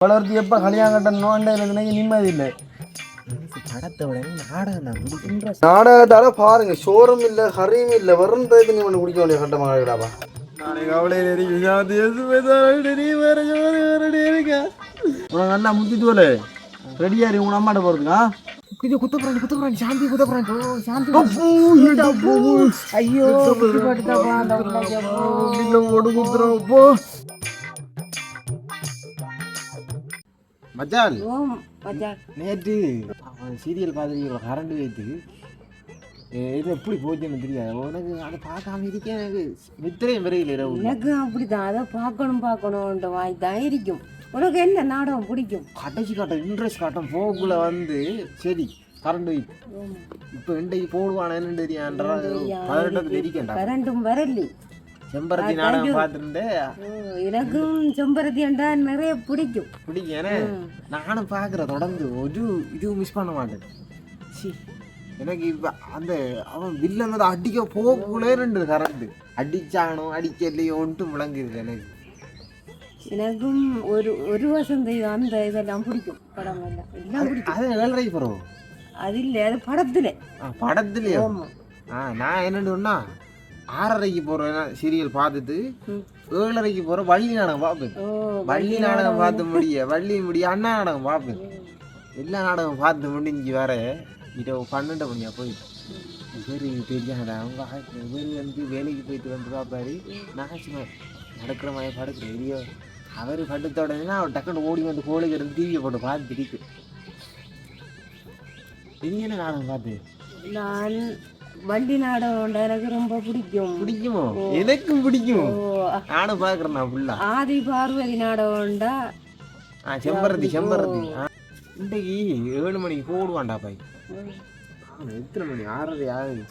வளர்த்தி எப்போ கல்யாணம் கட்டணும் எனக்கு நிம்மதி இல்லை நாடகத்தால பாருங்க ஷோரும் இல்லை ஹரியும் இல்லை வரும் தயத்து நீ ஒன்று குடிக்க வேண்டிய கவலையில் உனக்கு நல்லா முத்திட்டு போல ரெடியா இருக்கு உங்க அம்மாட்ட போறதுக்கா இது குத்த போறான் குத்த போறான் சாந்தி குத்த போறான் ஓ சாந்தி ஐயோ. ஓடு குத்துறோம் போ மச்சான் ஓ மச்சான் நேற்று சீரியல் பார்த்துருக்கீங்களா கரண்ட் வைத்து இது எப்படி போச்சுன்னு தெரியாது. உனக்கு அதை பார்க்காம இருக்கேன் எனக்கு. நித்திரையும் வரையில் இரவு. எனக்கு அப்படிதான். அதை பார்க்கணும் பார்க்கணுன்ற வாய் தான் இருக்கும் உனக்கு என்ன நாடகம் பிடிக்கும்? கடைசி காட்டம் இன்ட்ரெஸ்ட் காட்டம் போக்குள்ள வந்து சரி கரண்ட் வைத்து இப்போ இன்றைக்கு போடுவானேன்னு தெரியான்ற கரண்டும் வரலி. செம்பருத்தி நாடகம் ஓ, எனக்கும் செம்பருத்தி என்றா நிறைய பிடிக்கும். பிடிக்கும். ஏன்னா நானும் பார்க்குறேன் தொடர்ந்து. ஒரு இதுவும் மிஸ் பண்ண மாட்டேன். சி எனக்கு இப்போ அந்த அவன் வில்லன் வந்து அடிக்க போக்குள்ளே ரெண்டு கரண்ட் அடிச்சானோ அடிக்கலையோன்ட்டு விளங்குது எனக்கு. எனக்கும் ஒரு ஒரு வசந்தை அந்த இதெல்லாம் பிடிக்கும். படம் எல்லாம் பிடிக்கும். அது ஏழரை படம் அது இல்லை அது படத்துல. படத்துலையோ? ஆ நான் என்னன்னு சொன்னா ஆறரைக்கு போகிறேன் சீரியல் பார்த்துட்டு. ஏழரைக்கு போகிற வள்ளி நாடகம் பார்ப்பேன். வள்ளி நாடகம் பார்த்து முடிய வள்ளி முடிய அண்ணா நாடகம் பார்ப்பேன். எல்லா நாடகம் பார்த்து முடிஞ்சு வர இரவு பன்னெண்டு மணியா போயிட்டு இவர் தெரியாத அவங்க இவர் வந்து வேலைக்கு போயிட்டு வந்து பார்ப்பாரு. நான் சும்மா நடக்கிற மாதிரி படுக்கிறேன் இல்லையோ அவர் படுத்த உடனே அவர் டக்குன்னு ஓடி வந்து கோழிக்கு இருந்து டிவியை போட்டு பார்த்து திரிக்கு நீ என்ன நாடகம் பார்த்து? நான் வண்டி நாடகம் எனக்கு ரொம்ப பிடிக்கும். பிடிக்குமோ? எனக்கும் பிடிக்கும்? நானும் பார்க்குறேன் நான் ஃபுல்லா ஆதி பார்வதி நாடகம்டா ஆ செம்பருத்தி செம்பருத்தி. இன்றைக்கு ஏழு மணிக்கு போடுவான்டா பாய். எத்தனை மணி? ஆறரை ஆகுது.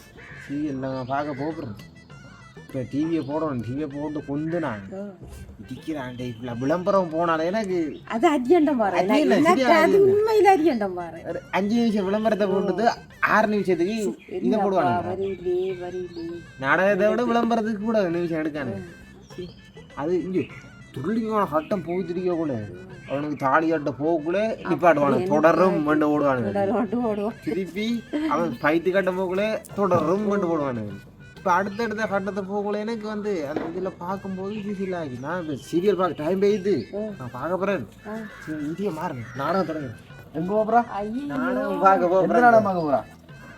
சீரியல் நான் பார்க்க போகிறேன். இப்போ டிவியை போடணும் டிவியை போட்டு கொண்டு நான் இடிக்கிறான் டைப்ல விளம்பரம் போனாலே எனக்கு அது அரியண்டம் பாரு. அது. உண்மையில அரியண்டம் பாரு. அஞ்சு நிமிஷம் விளம்பரத்தை போட்டுட்டு ஆறு நிமிஷத்துக்கு இதை போடுவாங்க நாடகத்தை விட விளம்பரத்துக்கு கூட நிமிஷம் எடுக்கானு. அது இங்கே துள்ளிக்கான சட்டம் போய்த்திருக்க கூட. அவனுக்கு தாலி கட்ட போகக்குள்ள நிப்பாட்டுவானு. தொடரும் மண்டு ஓடுவோம் திருப்பி அவன் பைத்து கட்ட போகக்குள்ள தொடரும் மண்டு போடுவானு இப்போ அடுத்தடுத்த கட்டத்தை போகக்குள்ள எனக்கு வந்து அந்த இதில் பார்க்கும்போது ஃபீல் ஆகி. நான் இப்போ சீரியல் பார்க்க டைம் பெய்யுது நான் பார்க்க போகிறேன் சரி இந்திய மாறுங்க நாடகம் தொடங்க. எங்க ஐயோ. நாடகம் பார்க்க போகிறேன் நாடகம் பார்க்க போறா?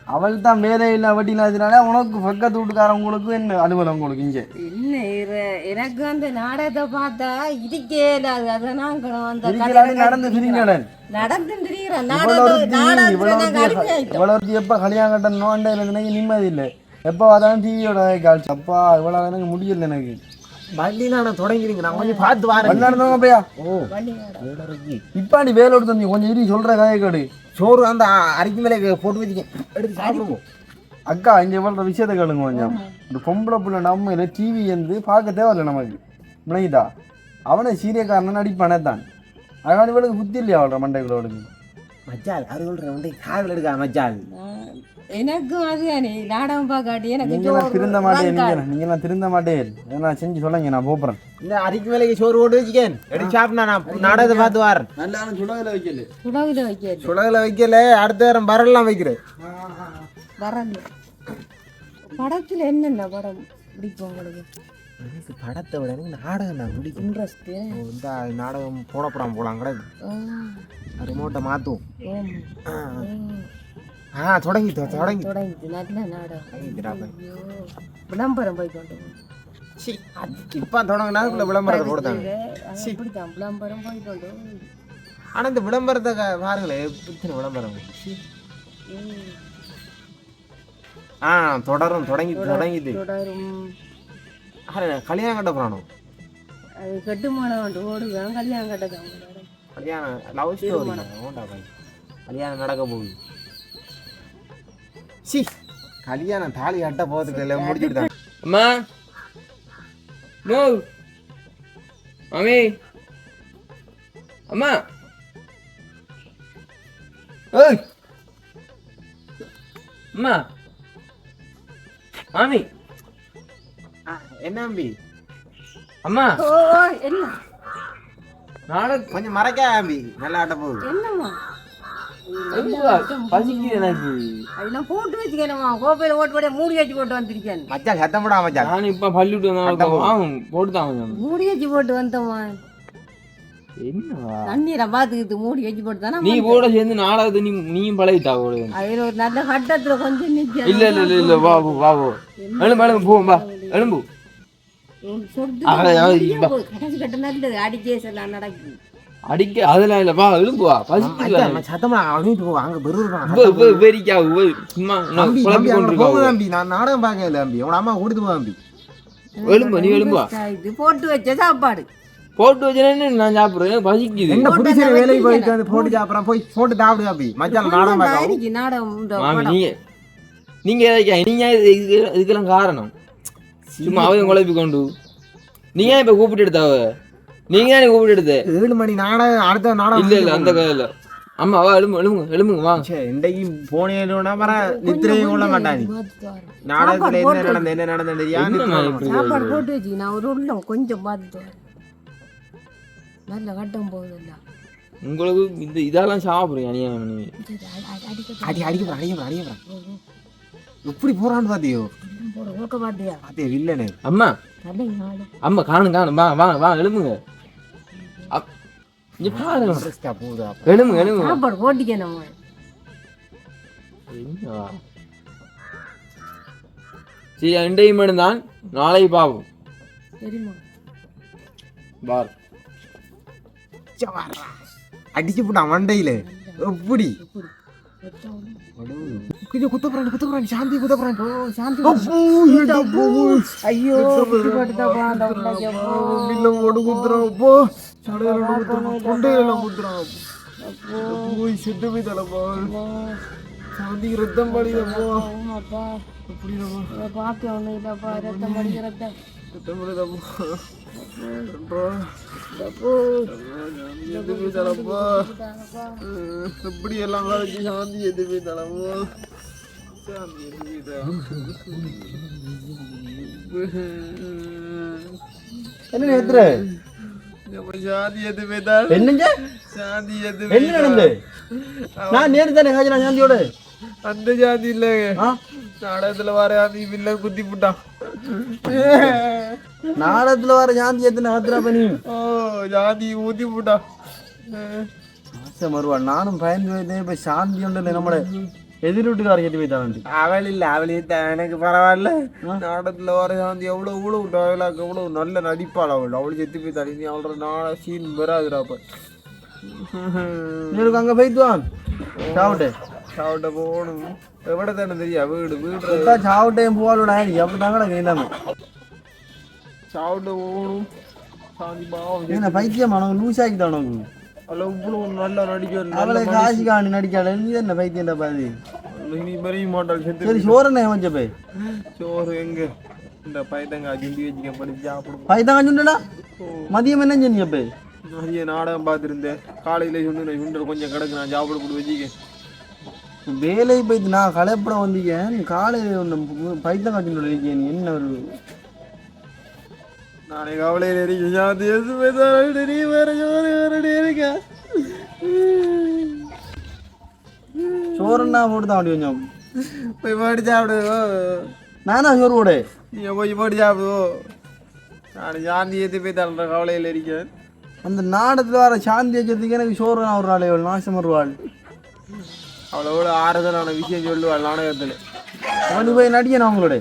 அவள் தான் வேலை இல்லை வட்டி இல்லாததுனால உனக்கு பக்கத்து வீட்டுக்காரவங்களுக்கு என்ன அலுவலம் உங்களுக்கு இங்கே? இல்ல எனக்கு அந்த நாடகத்தை பார்த்தா இருக்கே இல்லாது அதை நாங்களும் அந்த இருக்கிறாடி கதை- நடந்து பிரிங்கடன் நடந்து திரியிறேன் இவ்வளோ. இவ்வளோ எப்போ கல்யாணம் கட்டணும் நிம்மதி இல்லை. எப்போ பார்த்தாலும் டிவியோட காட்சி. அப்பா இவ்வளோ எனக்கு முடியல எனக்கு. வண்டி நாடகம் தொடங்கிடுங்க. நான் கொஞ்சம் பார்த்து வரேன். விளையாடுறவங்க பையா. ஓ இப்போ நீ வேலோடு தம்பி கொஞ்சம் இரு சொல்கிற கதையை கேடு. சோறு அந்த அரிக்கு மேலே போட்டு வச்சுக்க எடுத்து சாப்பிடுவோம் அக்கா இங்கே இவ்வளோ விஷயத்தை கேளுங்க கொஞ்சம். இந்த பொம்பளை பிள்ளை நம்ம டிவி வந்து பார்க்க தேவையில்லை நமக்கு. விளங்கிதா அவனை சீரியக்காரன் நடிப்பானே தான். அதனால இவளுக்கு புத்தி இல்லையா அவளோட மண்டைக்குள்ள அது சொல்கிறேன் வந்து காதல் எடுக்கா நான் எனக்கும் அதுதானே நாடகம் பார்க்காட்டி எனக்கு நீங்களாம் ஜோறு திருந்த மாட்டே வங்காளம். நீங்கள் நீங்களாம் திருந்த மாட்டே நான் செஞ்சு சொல்லுங்க நான் போப்புறேன் இந்த அரிக்கு மேலே சோறு போட்டு வச்சுக்கேன். எடுத்து சாப்பிட்டா நான் நாடகத்தை பார்த்து வரேன் நல்லா சுடவில் வைக்கல. சுடவில வைக்காது. சுடகில் வைக்கல அடுத்த வாரம் பரலாம் வைக்கிறேன். வரல படத்துல என்னென்ன படம் பிடிக்கும் உங்களுக்கு? எனக்கு படத்தை விட எனக்கு நாடகம் தான் பிடிக்கும். இன்ட்ரெஸ்ட் இந்த நாடகம் போடப்படாம போகலாம் கிடக்கு ரிமோட்டை மாற்றுவோம் ஆ. தொடங்கி தொடங்கி தொடங்கிட்டு நல்ல நாடகம். தொடங்கிட்டுடா போய். ஐயோ. விளம்பரம் போய் கொண்டு சி இப்போ தொடங்கினா விளம்பரத்தை போடுதாங்க. அப்படித்தான் விளம்பரம் போய் கொண்டு ஆனால் இந்த விளம்பரத்தை பாருங்களேன் எத்தனை விளம்பரம். சி. ஆ தொடரும் தொடங்கி தொடங்கிது தொடரும். கல்யாணம் கட்ட போகிறானோ அது கட்டுமானம் ஓடுவேன் கல்யாணம் கட்டதான் கல்யாணம் லவ் ஸ்டோரி கல்யாணம் நடக்க போகுது. சி கல்யாணம் தாலி கட்ட போகிறதுக்கு எல்லாம் முடிச்சுட்டு அம்மா. மோ மாமி. அம்மா. ஏய். அம்மா. மாமி. என்ன அம்பி அம்மா. ஓ என்ன? நாடகம் கொஞ்சம் மறைக்காமி நல்லா ஆட்ட போகுது. என்னம்மா? பசிக்குது எனக்கு. அதெல்லாம் போட்டு வச்சுக்கணுமா கோப்பையில் ஓட்டு போட மூடி வச்சு போட்டு வந்திருக்கேன். மச்சான் சத்தம் போடா மச்சான். நான் இப்ப பள்ளிவிட்டு வந்தவங்க ஆகும் போட்டுதான் கொஞ்சம் மூடி வச்சு போட்டு வந்தோம்மா. தண்ணீரை பார்த்துக்கிட்டு மூடி வச்சு போட்டு தானே நீ கூட சேர்ந்து நாடகத்தை நீ நீயும் பழகிட்டா கூட. அதில் ஒரு நல்ல கட்டத்துல கொஞ்சம் இல்ல இல்ல இல்ல இல்ல வா போ, வா போ எழும்பு எழும்பு போ வா. எழும்பு. அடிக்க அதெல்லாம் இல்ல. வா எழும்பு வா பசிக்குது மச்சான், சத்தமா அழுகிட்டு போ. அங்க இவ வெறிக்கா சும்மா தம்பி நான் நாடகம் பார்க்கல தம்பி. உன் அம்மா கொடுத்து போ தம்பி. எழும்பு நீ எழும்பு வா. இது போட்டு வச்ச சாப்பாடு. போட்டு வச்சேன்னு நான் சாப்பிடுறேன் பசிக்குது. என்ன புடிச்ச வேலைக்கு போயிட்டு வந்து போட்டு சாப்பிட்றேன். போய் போட்டு சாப்பிடு தம்பி. மச்சான் நாடகம் பார்க்க. நாடகம். நீங்க நீங்க இதுக்கெல்லாம் காரணம்? சும்மா அவையும் குழப்பி கொண்டு நீங்க ஏன் இப்ப கூப்பிட்டு எடுத்தாவ நீங்க தான் கூப்பிட்டு எடுத்த? ஏழு மணி நாடகம் அடுத்த நாடகம் இல்ல இல்ல அந்த கதையில அம்மா வா எழும்பு எழும்புங்க எழும்புங்க வா. சே, இன்றைக்கு போனேன்னா பர நித்திரையும் கொள்ள மாட்டானி. பார்த்துட்டு வரேன். நாடகத்துல என்ன நடந்தது என்ன நடந்தது சாப்பாடு போட்டு வச்சு நான் ஒரு உள்ளம் கொஞ்சம் பார்த்துட்டு நல்ல கட்டம் போகுதுல்ல. உங்களுக்கு இந்த இதெல்லாம் நீ சரி, அடி- அடி- அடிக்கட்டும். அடி அடிக்க அடிக்க அடிக்க எப்படி போறான்னு பாத்தியோ? பாத்தியா வில்லனு. அம்மா. அம்மா காணும் காணும் வா வா? சரி என்டையும் தான். நாளை பாவம் பார். அடிச்சு போட்டான் மண்டையில எப்படி? எப்படி வச்சாலும் கொஞ்சம் குத்த போறான் குத்த போறான் சாந்தி குத்த போறான் ஓ சாந்தி அப்பூ, இந்த பூ. ஐயோ போட்டுதான் அந்த உள்ளே போ. இல்ல ஓடு குத்துறான் போ சடையில குத்துறான் கொண்டையில குத்துறான் போய் செத்து போய் தலைப்பா சாந்தி ரத்தம் படித போ அப்பா அப்படி நம்ம இதை பார்க்க ஒன்றும் இல்லைப்பா ரத்தம் படிக்க ரத்தம் ரத்தம் படித செத்து போய் தலைப்பா எப்படி எல்லாம் கழிச்சு சாந்தி செத்து போய் தலைப்போ சாந்தி செத்து என்ன நேத்துற போய் சாந்தி செத்து போய் தான் என்னங்க? சாந்தி செத்து என்ன நடந்து? நான் நேரு தானே காய்ச்சி நான் சாந்தியோட அந்த ஜாதி இல்லைங்க. ஆ? நாடகத்துல வர அந்த வில்லன் குத்தி போட்டான். நாடகத்துல வர சாந்தி எத்தனை ஆத்திரா பண்ணி ஓ ஜாதி ஊத்தி ஆசை மறுவா நானும் பயந்து போயிட்டேன் இப்ப சாந்தி உண்டு நம்மள எதிர் வீட்டுக்கார கட்டி போய்த்தான் அவள் இல்ல அவளே எனக்கு பரவாயில்ல. நாடகத்துல வர சாந்தி எவ்வளவு இவ்வளவு டயலாக் எவ்வளவு நல்ல நடிப்பாள் அவள். அவள் செத்து போய் நீ அவளோட நாட சீன் அப்ப. நீருக்கு அங்க வாங்க சாப்பிட்டு சாப்பிட்ட போகணும். எவ்வளோ தானே தெரியா? வீடு வீடு. சாப்பிட்டேன் போவாளோட. அப்படி தாங்கடா கேட்டாம சாப்பிட்ட சாந்தி பாவம் என்ன பைத்தியம் உனக்கு லூஸ் ஆக்கிட்டான் உனக்கு அவளை இவ்வளவு நல்லா நடிக்க அவளை காசு காணி நடிக்காத நீ என்ன பைத்தியம்டா பாதி நீ பெரிய மாட்டாள் செத்து சரி சோறனே கொஞ்சம் போய் சோறு எங்க இந்த பைத்தங்க கிண்டி வச்சுக்க படிச்சு சாப்பிடுவோம் பைத்தம் கஞ்சுண்டா மதியம் என்ன செஞ்சீங்க போய் நிறைய நாடகம் பார்த்துருந்தேன் காலையில சொன்னு சுண்டல் கொஞ்சம் கிடக்கு நான் சாப்பிட போட்டு வச்சுக்க வேலை போயிட்டு நான் கலைப்பட வந்தீங்க காலையில் ஒன்று பைத்தம் காய்ச்சுட்டு இருக்கேன் என்ன ஒரு நானே கவலையில் இருக்கேன். சாந்தி தரவிட்டு நீ வேற சோறு வேறடி இருக்க? சோறுன்னா போட்டு தான் அப்படி கொஞ்சம். போய் போட்டு சாப்பிடுவோ நானா சோறு போடு. நீ போய் போட்டு சாப்பிடுவோ நான் சாந்தி எது போய் தரேன் கவலையில் இருக்கேன். அந்த நாடத்தில் வர சாந்தி வச்சதுக்கு எனக்கு சோறு நான் ஒரு நாள் எவ்வளோ நாசம் வருவாள். அவ்வளோ ஆறுதலான விஷயம் சொல்லுவாள் நாடகத்தில். அவனுக்கு போய் நடிக்கணும் அவங்களோட.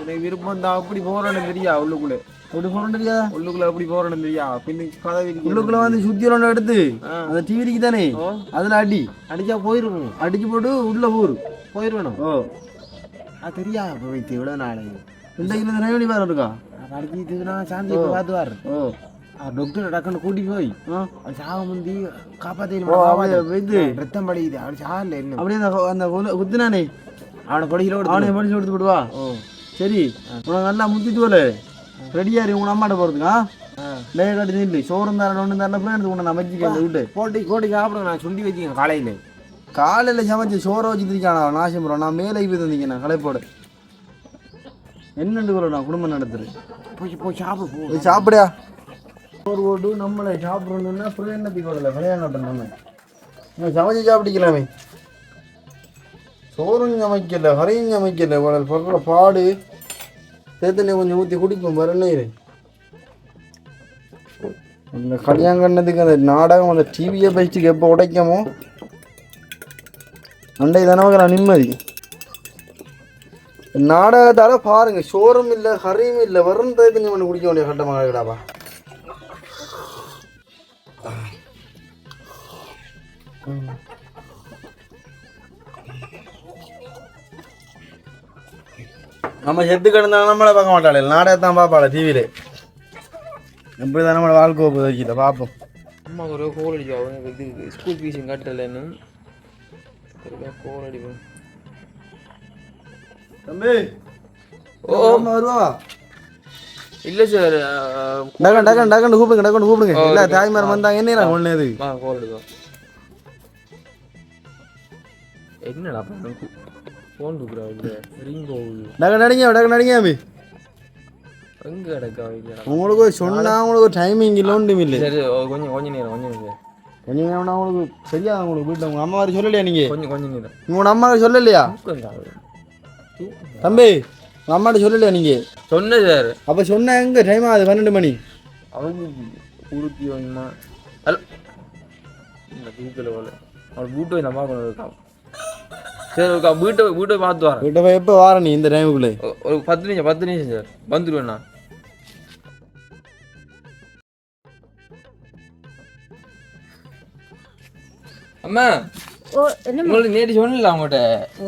எனக்கு விருப்பம் தான் அப்படி போறேன்னு தெரியா உள்ளுக்குள்ளே அப்படி போகிறோம் தெரியாதா உள்ளுக்குள்ள அப்படி போறேன்னு தெரியா பின்ன கதை விரிக்க உள்ளுக்குள்ள வந்து சுத்தி ஒன்று எடுத்து அந்த டிவிக்கு தானே? அதில் அடி. அடிச்சா போயிருக்கணும் அடிச்சு போட்டு உள்ள ஊர். போயிருக்கணும் ஓ. அது தெரியா போயிட்டு இவ்வளோ நாளைக்கு இன்றைக்கு இந்த ரேவணி வேறு இருக்கா? அடிச்சுட்டுனா சாந்தி பார்த்துவார் ஓ. டாக்டர் டக்குன்னு கூட்டி போய் சாக முந்தி அவன் வைத்து ரத்தம் படிக்குது அவள் சாகல என்ன? அப்படியே அந்த குத்துனானே? அவனை படிக்கல அவனை படிச்சு கொடுத்து விடுவா ஓ. சரி உனக்கு நல்லா முத்திட்டு போல. ரெடியா இரு உங்க அம்மாட்ட போறதுக்கா லே கட்டி நில்லு சோறும் தரணும் ஒன்று தரணும் பிள்ளை எடுத்து உன்னை அந்த விட்டு போட்டி கோட்டி சாப்பிடுங்க நான் சுண்டி வச்சுக்கேன் காலையில் காலையில் சமைச்சு சோறை வச்சு திரிக்கான அவன் நாசம் போகிறான் நான் மேலே போய் தந்தீங்க நான் களைப்போட என்னண்டு கூட நான் குடும்பம் நடத்துறேன் போய் போய் சாப்பிடு போ போய் சாப்பிடியா ஒரு ஓட்டு நம்மளை சாப்பிடணும்னா என்னத்துக்கு வரல விளையாடட்டும் நம்ம சமைச்சு சாப்பிடிக்கலாமே சோறும் சமைக்கல கறியும் சமைக்கல உடல் படுற பாடு தேத்தனை கொஞ்சம் ஊற்றி குடிப்போம் வரணும் இந்த கல்யாணம் கண்ணதுக்கு அந்த நாடகம் அந்த டிவியை பயிற்சிக்கு எப்போ உடைக்கமோ அண்டை தானே நிம்மதி நாடகத்தால பாருங்க சோறும் இல்லை ஹரியும் இல்லை வரும் தேத்தனை ஒன்று குடிக்க வேண்டிய கட்டமாக இருக்கடாப்பா Mm-hmm. நம்ம செத்து கிடந்தா நம்மளை பார்க்க மாட்டாளே. நாடகத்தான் பார்ப்பாளே டிவியில எப்படி தான் நம்மளை வாழ்க்கை போகுது வைக்கிட்ட பார்ப்போம். அம்மா ஒரு கோல் அவங்க இது ஸ்கூல் ஃபீஸும் கட்டலைன்னு. கோல் அடிப்போம் தம்பி ஓ வருவா? இல்லை சார் டக்கன் டக்கன் டக்கன் கூப்பிடுங்க டக்கன் கூப்பிடுங்க. இல்ல தாய்மார் வந்தாங்க என்ன ஒண்ணு இது? கோல் என்னடா ஃபோன் இல்லை ரிங் போகுது டக்கன் நடிங்க டக்கன் நடிங்க அம்பி எங்கே கிடக்கா இல்லைடா உங்களுக்கு சொன்னா உங்களுக்கு டைமிங் இல்லை ஒன்றும் இல்லை. சரி கொஞ்சம் கொஞ்சம் நேரம் கொஞ்சம் நேரம் கொஞ்சம் நேரம்னா உங்களுக்கு சரியா உங்களுக்கு வீட்டில் உங்க அம்மா சொல்லலையா நீங்க? கொஞ்சம் கொஞ்சம் நேரம் உங்களோட அம்மா சொல்லலையா? தம்பி உங்க அம்மாட்ட சொல்லலையா நீங்க? சொன்ன சார் அப்ப சொன்ன எங்க? டைம் ஆகுது பன்னெண்டு மணி. அவங்க உடுத்தி வாங்கிமா ஹலோ. இந்த தூக்கில் போல. அவள் வீட்டு இந்த அம்மா கொண்டு சரி ஓகே வீட்டை வீட்டை பார்த்து வரேன். வீட்டை போய் எப்போ வார நீ இந்த டைமுக்குள்ளே ஒரு பத்து நிமிஷம் பத்து நிமிஷம் சார். வந்துடுவேண்ணா அம்மா ஓ என்ன உங்களுக்கு நேற்று சொன்னல அவங்ககிட்ட.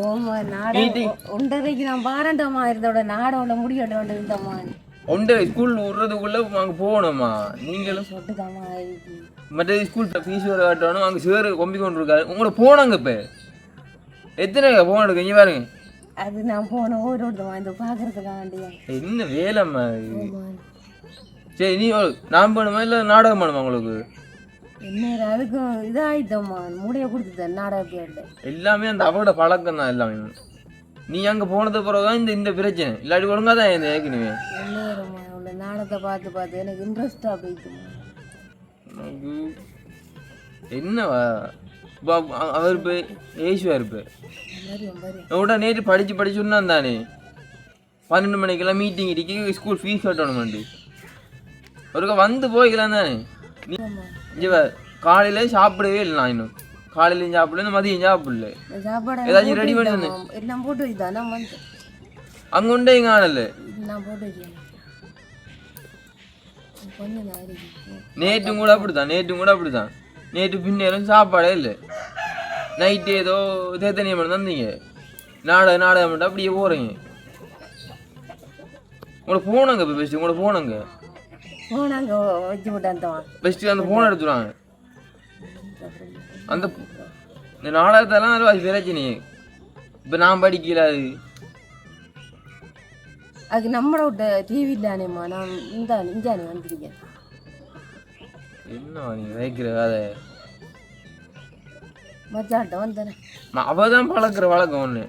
ஓமா நாடகம் ஒன்றரைக்கு நான் பாரண்டமா இருந்தோட நாடோட முடியட்டோட இருந்தம்மா ஒன்றை ஸ்கூல் விடுறதுக்குள்ள அங்கே போகணுமா நீங்களும் மற்ற ஸ்கூல் ஃபீஸ் வர காட்டணும் அங்கே சேரு கொம்பி கொண்டு இருக்காரு உங்களை போனாங்க இப்போ? எத்தனை போன் எடுக்க இங்கே பாருங்க. அது நான் போன ஒருத்தமா இந்த பார்க்கறதுக்காண்டியா என்ன வேலைம்மா சரி நீ நான் பண்ணுமா இல்லை நாடகம் பண்ணுமா உங்களுக்கு? என்ன அதுக்கும் இதாயிட்டோம்மா. மூடைய கொடுத்துட்டேன் நாடகத்தை எல்லாமே அந்த அவரோட பழக்கம் தான் எல்லாமே. நீ அங்கே போனது பிறகு இந்த இந்த பிரச்சனை. இல்லாட்டி ஒழுங்கா தான் இந்த ஏற்கனவே. உள்ள நாடகத்தை பார்த்து பார்த்து எனக்கு இன்ட்ரெஸ்டாக உனக்கு என்னவா? அவர் இப்போ ஏசுவார் இப்போ உடனே நேற்று படித்து படிச்சு சொன்னான் தானே பன்னெண்டு மணிக்கெல்லாம் மீட்டிங் இருக்கு ஸ்கூல் ஃபீஸ் கட்டணுமெண்டு ஒருக்கா வந்து போய்க்கலாம் தானே காலையில் சாப்பிடவே இல்லை நான் இன்னும் காலையிலையும் சாப்பிடல மதியம் சாப்பிடல ஏதாச்சும் ready பண்ணி எல்லாம் போட்டு அங்கே உண்டே இருக்கு நேற்றும் கூட அப்படிதான் நேற்றும் கூட அப்படிதான் நேற்று பின்னேரம் சாப்பாடே இல்லை. நைட்டு ஏதோ தேத்தனியம் பண்ணி தந்தீங்க நாடகம் நாடகம் மட்டும் அப்படியே போகிறீங்க உங்களை போனாங்க இப்போ பெஸ்ட்டு உங்களை போனாங்க போனாங்க வச்சு விட்டான் பெஸ்ட்டு அந்த ஃபோனை எடுத்துருவாங்க. அந்த இந்த நாடகத்தெல்லாம் அது பிரச்சனை இப்போ நான் படிக்கல அது. அது நம்மள விட்ட டிவி இல்லானேம்மா நான் இந்த இஞ்சானே வந்திருக்கேன். என்ன நீ வைக்கிற கதை? மச்சாட்ட வந்தேன் அவ தான் பழக்கிற வழக்கம் ஒன்று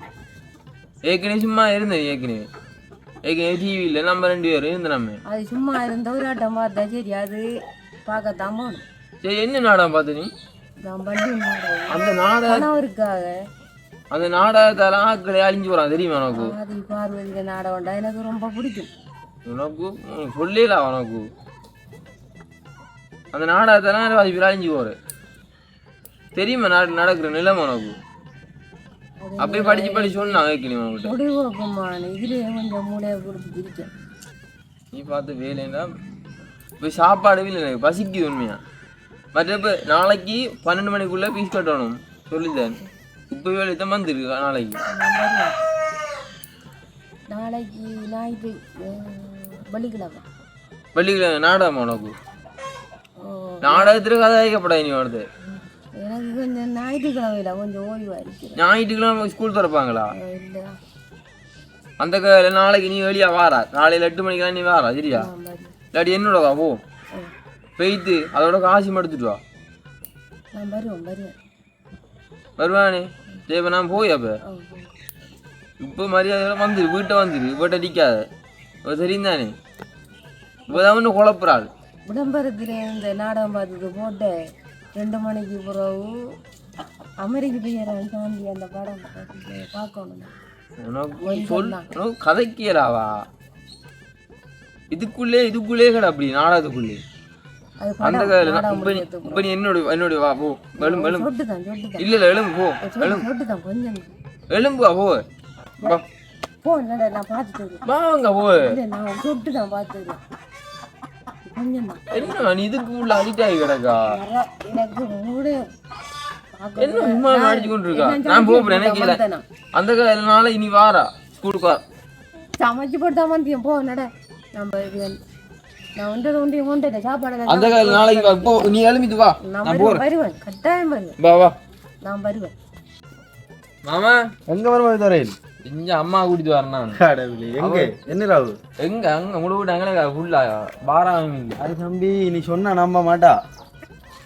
ஏற்கனவே சும்மா இருந்தேன் ஏற்கனவே. ஏற்கனவே டிவியில் நம்ம ரெண்டு பேரும் இருந்த நம்ம அது சும்மா இருந்த ஒரு ஆட்டம் பார்த்தா சரி அது பார்க்கத்தான் போகணும் சரி என்ன நாடகம் பார்த்து நீ? நான் நாடகம் அந்த நாடக கணவருக்காக. அந்த நாடகத்தால ஆக்களை அழிஞ்சு போகிறான் தெரியுமா உனக்கு? ஆதி பார்வதியில நாடகம்டா எனக்கு ரொம்ப பிடிக்கும். உனக்கு சொல்லல உனக்கு. அந்த நாடகத்தெல்லாம் பேர் அழிஞ்சு போகிற தெரியுமா நாடு நடக்கிற நிலைமை உனக்கு? அப்படியே படிச்சு படிச்சு மூளையை கொடுத்து இருக்கேன் நீ பார்த்து வேலைன்னா இப்போ சாப்பாடு இல்லை எனக்கு பசிக்குது உண்மையா? மற்ற இப்போ நாளைக்கு பன்னெண்டு மணிக்குள்ளே ஃபீஸ் கட்டணும் சொல்லித்தேன் இப்போ வேலை தான் வந்துருக்கு நாளைக்கு. நான். நாளைக்கு ஞாயிற்று வெள்ளிக்கிழமை. வெள்ளிக்கிழமை நாடகம் உனக்கு? ஓ நாடகத்தில் கதை வைக்கப்படாது நீ வருது எனக்கு கொஞ்சம் ஞாயிற்றுக்கிழமையில கொஞ்சம் இருக்கிறேன் ஞாயிற்றுக்கிழமை ஸ்கூல் திறப்பாங்களா? அந்த நாளைக்கு நீ வெளியா வாரா காலையில் எட்டு மணிக்கெல்லாம் நீ வாரா சரியா? இல்லாட்டி என்னோட வா போ பெய்த்து அதோட காசு எடுத்துட்டு வா. நான் வருவேன் வருவேன். இப்போ நான் போய் அப்போ. இப்போ மரியாதை வந்துரு வீட்டை வந்துரு. வீட்டை அடிக்காத இப்போ தெரியும் தானே இப்போ தான் ஒன்று குழப்புறாள். விளம்பரத்தில் இந்த நாடகம் பார்த்தது போட்டு ரெண்டு மணிக்கு பிறகு அமெரிக்க பெயரன் தாண்டி அந்த படம் பார்க்கணும். கதைக்கியலாவா இதுக்குள்ளே இதுக்குள்ளே கடை அப்படி நாடகத்துக்குள்ளே. அந்த இப்ப நீ- என்னோட என்னோட வா போ. சொட்டு தான் இல்ல இல்ல எலும்பு போ. கொஞ்சம். வா, போ. போ. நான் பார்த்துட்டு வாங்க போ. நான் சொட்டு தான் தான் என்ன இதுக்கு உள்ள அடிக்ட் ஆகி கிடக்கா? எனக்கு மூடு. என்ன சும்மா அடிச்சு கொண்டு இருக்கா நான் போறேன் எனக்கு இல்ல அந்த காலனால இனி வாரா ஸ்கூலுக்கு வா. சமைச்சு போட்டு தான் வந்தியம் போ நட. நம்ம இது நான் ஒன்றரை ஒன்றையும் கொண்டு சாப்பாடு அந்த கால நாளைக்கு வா போ நீ எழுமிட்டு வா. நான் வருவேன் வருவேன். கட்டாயம் வருவேன். வா வா. நான் வருவேன். மாமா? எங்க வருமா தரையில்? இங்க அம்மா கூட்டிட்டு வரணும் கடவுளே எங்க? என்ன ராவு எங்க? அங்க உங்களை விட்டு அங்கே ஃபுல்லா பாரம் அது தம்பி நீ சொன்னா நம்ப மாட்டா.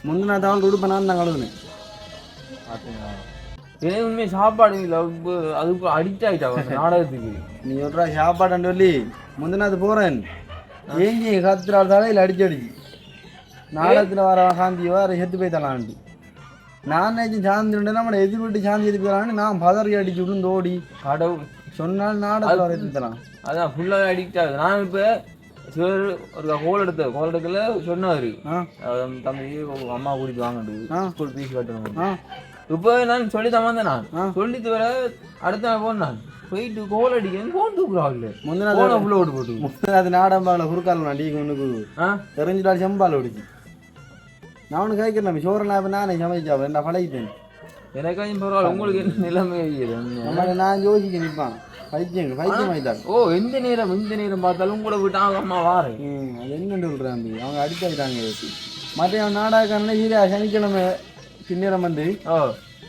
முந்தின தவள் உடுப்ப நான் தான் கழுவுனேன் எனக்கு உண்மையை சாப்பாடு இல்லை அதுக்கு அடிக்ட் அந்த நாடகத்துக்கு. நீ சொல்றா சாப்பாடு சொல்லி முந்தினது போறேன். ஏங்கி கத்துறாள் தலையில் அடிச்சு அடிச்சு. நாடகத்தில் வர சாந்தி வர செத்து போய் தலான்ட்டு நான் நினைச்சு சாந்தி உண்டு நம்மளை எதிர்விட்டு சாந்தி எதுக்கு தலான்னு நான் பதறி அடிச்சு விழுந்து ஓடி கடவுள். சொன்னால் நாடகத்தில் வர எதுக்கு தலாம் அதான் ஃபுல்லாக அடிக்ட் ஆகுது. நான் இப்போ சார் ஒரு கோல் எடுத்த கோல் எடுக்கல சொன்னாரு. ஆ. தம்பி அம்மா கூட்டிட்டு வாங்கண்டு ஆ. ஸ்கூல் ஃபீஸ் கட்டணும் இப்போ நான் சொல்லி தான் வந்தேன் நான். ஆ. சொல்லிட்டு வர அடுத்த நாள் போனேன் நான். போயிட்டு கோல் அடிக்கிறேன். போன் தூக்குறாள் முந்தினது போன உள்ள ஓட்டு போட்டு. முந்தினது நாடகம் பாவில் குறுக்கால் கொண்டு ஆ. தெரிஞ்சுட்டால் செம்பால் ஓடிச்சு. நான் கேட்கிறேன் சோறு நான் நானே சமைச்சா என்ன பழகிட்டேன்? எனக்காச்சும் பரவாயில்ல உங்களுக்கு என்ன நிலைமை? நம்ம நான் யோசிக்க நிற்பான் பைத்தியம் பைத்தியம் ஆயிட்டாங்க ஓ எந்த நேரம் எந்த நேரம் பார்த்தாலும் கூட விட்டு அவங்க அம்மா வாரேன் ம், அது என்னன்னு சொல்கிறேன் தம்பி அவங்க அடிச்சாயிட்டாங்க மற்ற நாடகக்காரனே சீரியா சனிக்கிழமை பின்னிறம் வந்து ஓ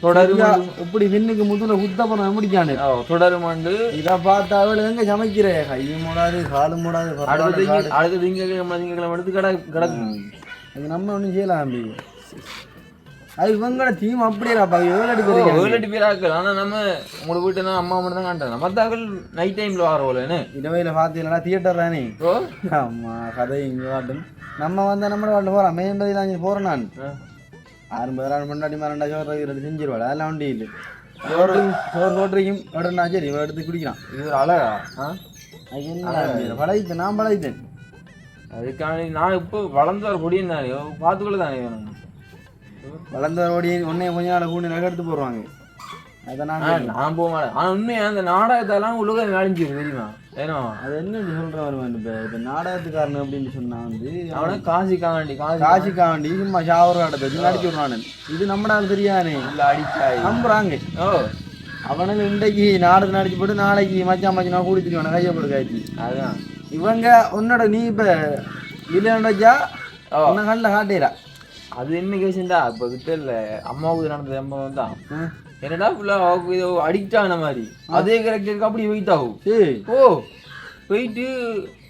தொடரும் இப்படி விண்ணுக்கு முதுல குத்தப்பறம் முடிக்கானு ஓ தொடருமாண்டு இதை பார்த்தா அவள் எங்க சமைக்கிற? கையும் மூடாது காலும் மூடாது அடுத்த திங்க. அடுத்த திங்கக்கிழமை திங்கக்கிழமை எடுத்து கடை கிடக்கும். அது நம்ம ஒன்றும் செய்யலாம் தம்பி. அது இவங்களோட டீம் அப்படியேப்பா ஏழு ஓ, அடிக்கிறாங்க ஏழு எட்டு பேர் ஆக்கள் ஆனா நம்ம உங்களோட வீட்டு அம்மா மட்டும் தான் காட்டுறேன். மத்தாக்கள் நைட் டைம்ல வர என்ன? இடவையில் பார்த்தீங்களா தியேட்டர் தானே ஓ? ஆமா கதை இங்கே வாட்டும் நம்ம வந்து நம்ம வாட்டில் போகிறோம் மேம்பதி தான் போகிறேன் நான். ஆ. ஆறு பேர் முன்னாடி ரெண்டா சோறு ரெண்டு செஞ்சிருவாள் அதெல்லாம் வண்டி இல்லை. சோறு சோறு போட்டிருக்கும். உடனே சரி இவன் எடுத்து குடிக்கிறான். இது அழகா? ஆ? அது என்ன பழகிட்டேன் நான் பழகிட்டேன் அதுக்கான நான் இப்போ வளர்ந்து வர பொடியும் தானே பார்த்துக்கொள்ள தானே வேணும் வளர்ந்த ஓடி உன்னைய கொஞ்ச நாள் கூண்டு நகர்த்து போடுவாங்க. அதை நான் போக மாட்டேன். ஆனா உண்மையா அந்த நாடகத்தெல்லாம் உலகம் அழிஞ்சிருக்கு தெரியுமா? ஏன்னா அது என்ன சொல்கிறேன் வருவேன் இப்போ இப்போ நாடகத்துக்காரன் அப்படின்னு சொன்னா வந்து அவனை காசி காண்டி காசி. காசிக்காண்டி சும்மா ஷாவர் ஆடத்தை நடிச்சு விடுறானு. இது நம்மடால் தெரியானே இல்ல அடிச்சாய். நம்புறாங்க. ஓ. அவனுக்கு இன்றைக்கு நாடகத்தை நடிச்சு போட்டு நாளைக்கு மச்சான் மச்சான் கூடி திருவான கையை போட்டு காய்ச்சி அதுதான் இவங்க உன்னோட நீ இப்போ ஓ. உன்னை கண்ணில் காட்டிடா அது என்ன கேசுண்டா இப்போ கிட்ட இல்ல. அம்மாவுக்கு நடந்த சம்பவம் தான் என்னடா ஃபுல்லா அவக்கு இது அடிக்ட் ஆன மாதிரி? அதே கேரக்டருக்கு அப்படி வெயிட் ஆகும். ஓ போயிட்டு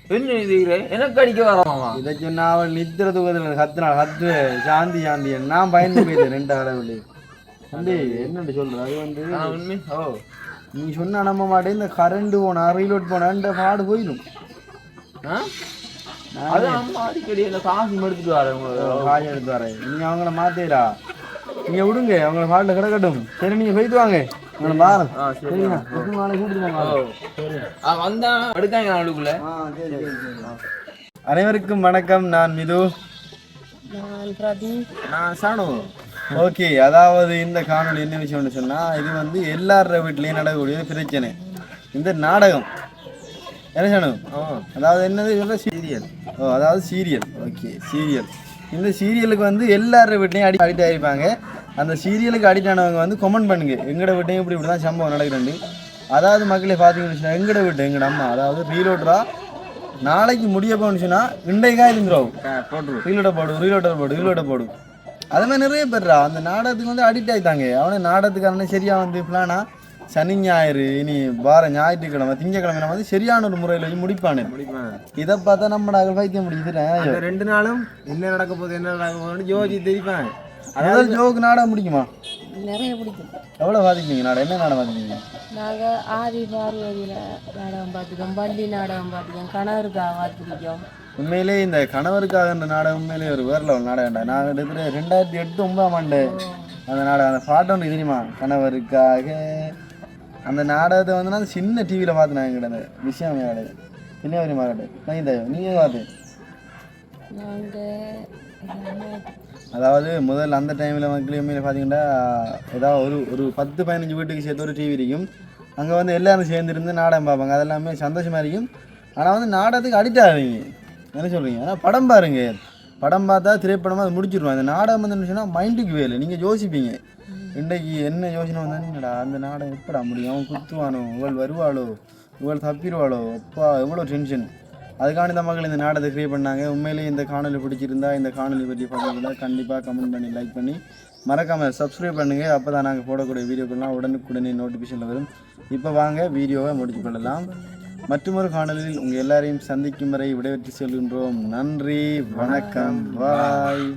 என்ன இது எனக்கு அடிக்க வராமா இதை சொன்னா அவள் நித்திர தூக்கத்தில் கத்துனாள் கத்து சாந்தி சாந்தி. நான் பயந்து போயிட்டேன் ரெண்டு கடவுள் தம்பி என்னண்டு சொல்ற? அது வந்து உண்மை ஓ. நீ சொன்னா நம்ப மாட்டேன். இந்த கரண்ட் போனா ரீலோட் போனா பாடு போயிடும்? அது அம்மா அடிக்கடி இந்த காசு எடுத்துட்டு வரேன் காய் எடுத்து வரேன் நீங்க அவங்கள மாத்தேடா நீங்க விடுங்க அவங்கள பாட்டில் கிடக்கட்டும். சரி நீங்க போயிட்டு வாங்க. உங்களை பாரு ஆ சரி. சரிங்களா? எப்பவும் நாளைக்கு கூட்டிட்டு ஓ வாங்க ஆ, வந்தா எடுக்காங்க நாளுக்குள்ள அனைவருக்கும் வணக்கம். நான் மிது. நான் சாணு ஓகே அதாவது இந்த காணொளி என்ன விஷயம்னு சொன்னா இது வந்து எல்லார வீட்லயும் நடக்கக்கூடிய ஒரு பிரச்சனை. இந்த நாடகம். என்ன சாணு அதாவது என்னது சீரியல் ஓ அதாவது சீரியல் ஓகே சீரியல் இந்த சீரியலுக்கு வந்து எல்லார வீட்லையும் அடி அடிக்ட் ஆகிருப்பாங்க அந்த சீரியலுக்கு அடிக்ட் ஆனவங்க வந்து கமெண்ட் பண்ணுங்க. எங்கட வீட்டையும் இப்படி இப்படி தான் சம்பவம் நடக்குதுண்டு அதாவது மக்களே பார்த்தீங்கன்னு எங்கட வீட்டு எங்கட அம்மா. அதாவது ரீலோட்டரா நாளைக்கு முடிய போகணும்னு சொன்னா இன்றைக்கா இருந்துரும் போட்டு ரீலோட போடு ரீலோட போடு ரீலோட போடு. அது மாதிரி நிறைய பேர்ரா அந்த நாடகத்துக்கு வந்து அடிக்ட் ஆயிட்டாங்க. அவனே நாடகத்துக்காரனே சரியா வந்து பிளானா சனி ஞாயிறு இனி வார ஞாயிற்றுக்கிழமை திங்கக்கிழமை நம்ம வந்து சரியான ஒரு முறையில் வச்சு முடிப்பானு. இதை பார்த்தா நம்ம நாங்கள் பைத்தியம் முடியுது ரெண்டு நாளும் என்ன நடக்க போகுது என்ன நடக்க போகுதுன்னு யோசி தெரிப்பாங்க அதாவது ஜோக்கு நாடகம் முடிக்குமா? நிறைய பிடிக்கும். எவ்வளோ பாதிப்பீங்க நாடகம் என்ன நாடகம் பாதிப்பீங்க நாங்கள் ஆதி பார்வதியில் நாடகம் பார்த்துக்கோம் பள்ளி நாடகம் பார்த்துக்கோம் கணவருக்கா பார்த்துருக்கோம். உண்மையிலே இந்த கணவருக்காக இந்த நாடகம் உண்மையிலே ஒரு வேற லெவல் நாடகம்டா நான் எடுத்துட்டு ரெண்டாயிரத்தி எட்டு ஒன்பதாம் ஆண்டு அந்த நாடகம் அந்த பாட்டு ஒன்று தெரியுமா? கணவருக்காக அந்த நாடகத்தை வந்து நான் சின்ன டிவியில் பார்த்து நான் கிட்ட அந்த விஷயம் கிடையாது கன்னியாகுமரி மாநாடு நான் தேவை நீங்கள் பார்த்து? அதாவது முதல்ல அந்த டைமில் மக்கள் உண்மையில பார்த்தீங்கன்னா ஏதாவது ஒரு ஒரு பத்து பதினஞ்சு வீட்டுக்கு சேர்த்து ஒரு டிவி இருக்கும். அங்கே வந்து எல்லாரும் சேர்ந்துருந்து நாடகம் பார்ப்பாங்க. அதெல்லாமே சந்தோஷமாக இருக்கும். ஆனால் வந்து நாடகத்துக்கு அடிக்ட் ஆவீங்க. என்ன சொல்கிறீங்க ஆனால் படம் பாருங்க. படம் பார்த்தா திரைப்படமாக அது முடிச்சிடுவோம் அந்த நாடகம் வந்து என்ன சொன்னால் மைண்டுக்கு வேலை. நீங்கள் யோசிப்பீங்க. இன்றைக்கு என்ன யோசனை வந்தாங்கடா அந்த நாடகம் எப்படா முடியும்? அவன் குத்துவானோ? இவள் வருவாளோ? இவள் தப்பிடுவாளோ? அப்பா எவ்வளோ டென்ஷன் அதுக்கான இந்த மக்கள் இந்த நாடகத்தை கிரியேட் பண்ணாங்க. உண்மையிலேயே இந்த காணொலி பிடிச்சிருந்தா இந்த காணொலி பற்றி பார்த்தீங்கன்னா கண்டிப்பாக கமெண்ட் பண்ணி லைக் பண்ணி மறக்காமல் சப்ஸ்கிரைப் பண்ணுங்கள் அப்போ தான் நாங்கள் போடக்கூடிய வீடியோக்கள்லாம் உடனுக்குடனே நோட்டிஃபிகேஷனில் வரும். இப்போ வாங்க வீடியோவை முடித்து கொள்ளலாம். மற்றொரு காணொலியில் உங்கள் எல்லாரையும் சந்திக்கும் வரை விடைபெற்று செல்கின்றோம். நன்றி வணக்கம் பாய்